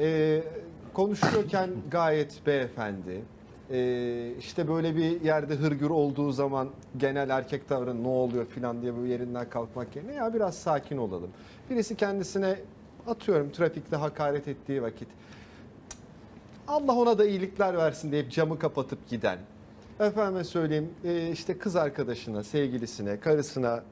Ee, konuşuyorken gayet beyefendi. Ee, işte böyle bir yerde hırgür olduğu zaman genel erkek tavrı ne oluyor filan diye bu yerinden kalkmak yerine ya biraz sakin olalım. Birisi kendisine atıyorum trafikte hakaret ettiği vakit Allah ona da iyilikler versin deyip camı kapatıp giden. Efendime söyleyeyim e, işte kız arkadaşına, sevgilisine, karısına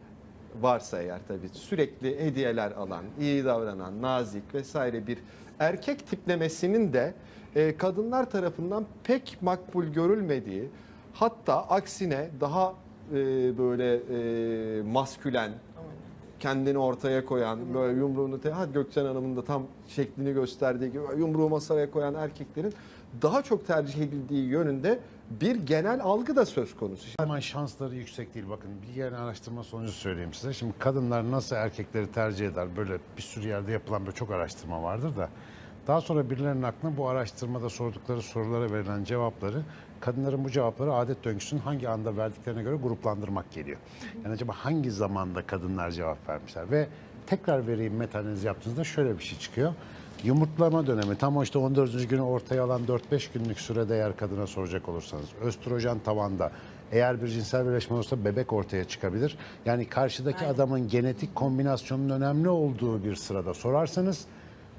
varsa eğer tabii sürekli hediyeler alan, iyi davranan, nazik vesaire bir erkek tiplemesinin de e, kadınlar tarafından pek makbul görülmediği hatta aksine daha e, böyle e, maskülen, kendini ortaya koyan, böyle yumruğunu, te- Gökçen Hanım'ın da tam şeklini gösterdiği gibi yumruğu masaya koyan erkeklerin daha çok tercih edildiği yönünde bir genel algı da söz konusu. Ama şansları yüksek değil. Bakın bir yeni araştırma sonucu söyleyeyim size. Şimdi kadınlar nasıl erkekleri tercih eder? Böyle bir sürü yerde yapılan böyle çok araştırma vardır da. Daha sonra birilerinin aklına bu araştırmada sordukları sorulara verilen cevapları kadınların bu cevapları adet döngüsünün hangi anda verdiklerine göre gruplandırmak geliyor. Yani acaba hangi zamanda kadınlar cevap vermişler ve tekrar vereyim metanaliz yaptığınızda şöyle bir şey çıkıyor. Yumurtlama dönemi tam o işte 14. günü ortaya alan 4-5 günlük sürede eğer kadına soracak olursanız östrojen tavanda eğer bir cinsel birleşme olursa bebek ortaya çıkabilir. Yani karşıdaki adamın genetik kombinasyonunun önemli olduğu bir sırada sorarsanız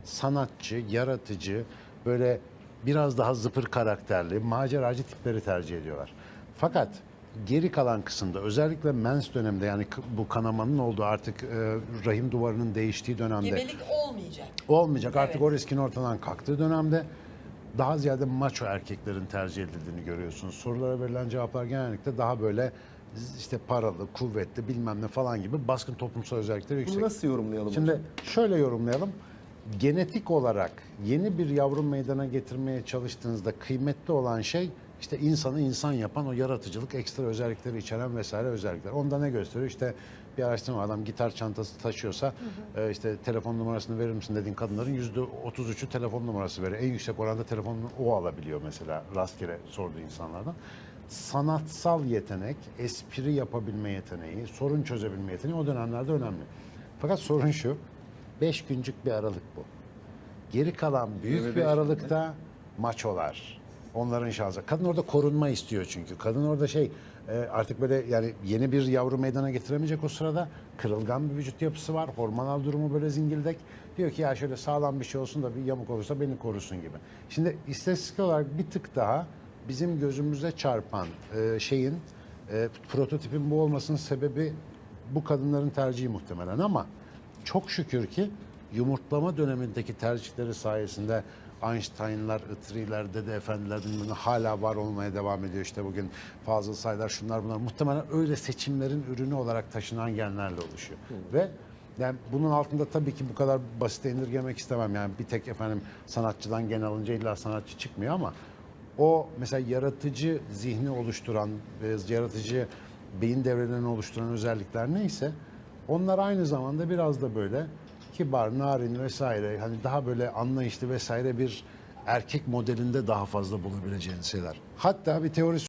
sanatçı, yaratıcı, böyle biraz daha zıpır karakterli, maceracı tipleri tercih ediyorlar. Fakat geri kalan kısımda özellikle mens döneminde yani bu kanamanın olduğu artık e, rahim duvarının değiştiği dönemde Gebelik olmayacak. olmayacak. Artık Evet. o riskin ortadan kalktığı dönemde daha ziyade maço erkeklerin tercih edildiğini görüyorsunuz. Sorulara verilen cevaplar genellikle daha böyle işte paralı, kuvvetli bilmem ne falan gibi baskın toplumsal özellikleri yüksek. Bunu nasıl yorumlayalım? Şimdi hocam? şöyle yorumlayalım. Genetik olarak yeni bir yavru meydana getirmeye çalıştığınızda kıymetli olan şey işte insanı insan yapan o yaratıcılık, ekstra özellikleri içeren vesaire özellikler. Onda ne gösteriyor? İşte bir araştırma adam gitar çantası taşıyorsa e, işte telefon numarasını verir misin dediğin kadınların yüzde 33'ü telefon numarası veriyor. En yüksek oranda telefonunu o alabiliyor mesela rastgele sorduğu insanlardan. Sanatsal yetenek, espri yapabilme yeteneği, sorun çözebilme yeteneği o dönemlerde önemli. Fakat sorun şu, 5 güncük bir aralık bu. Geri kalan büyük 25 bir aralıkta maçolar. Onların şansı. Kadın orada korunma istiyor çünkü. Kadın orada şey e, artık böyle yani yeni bir yavru meydana getiremeyecek o sırada. Kırılgan bir vücut yapısı var. Hormonal durumu böyle zingildek. Diyor ki ya şöyle sağlam bir şey olsun da bir yamuk olursa beni korusun gibi. Şimdi istatistik olarak bir tık daha bizim gözümüze çarpan e, şeyin e, prototipin bu olmasının sebebi bu kadınların tercihi muhtemelen ama çok şükür ki yumurtlama dönemindeki tercihleri sayesinde Einstein'lar, Itri'ler, Dede Efendiler hala var olmaya devam ediyor. İşte bugün Fazıl Saylar şunlar bunlar muhtemelen öyle seçimlerin ürünü olarak taşınan genlerle oluşuyor. Ve yani bunun altında tabii ki bu kadar basite indirgemek istemem. Yani bir tek efendim sanatçıdan gen alınca illa sanatçı çıkmıyor ama o mesela yaratıcı zihni oluşturan, ve yaratıcı beyin devrelerini oluşturan özellikler neyse onlar aynı zamanda biraz da böyle kibar, narin vesaire hani daha böyle anlayışlı vesaire bir erkek modelinde daha fazla bulabileceğiniz şeyler. Hatta bir teori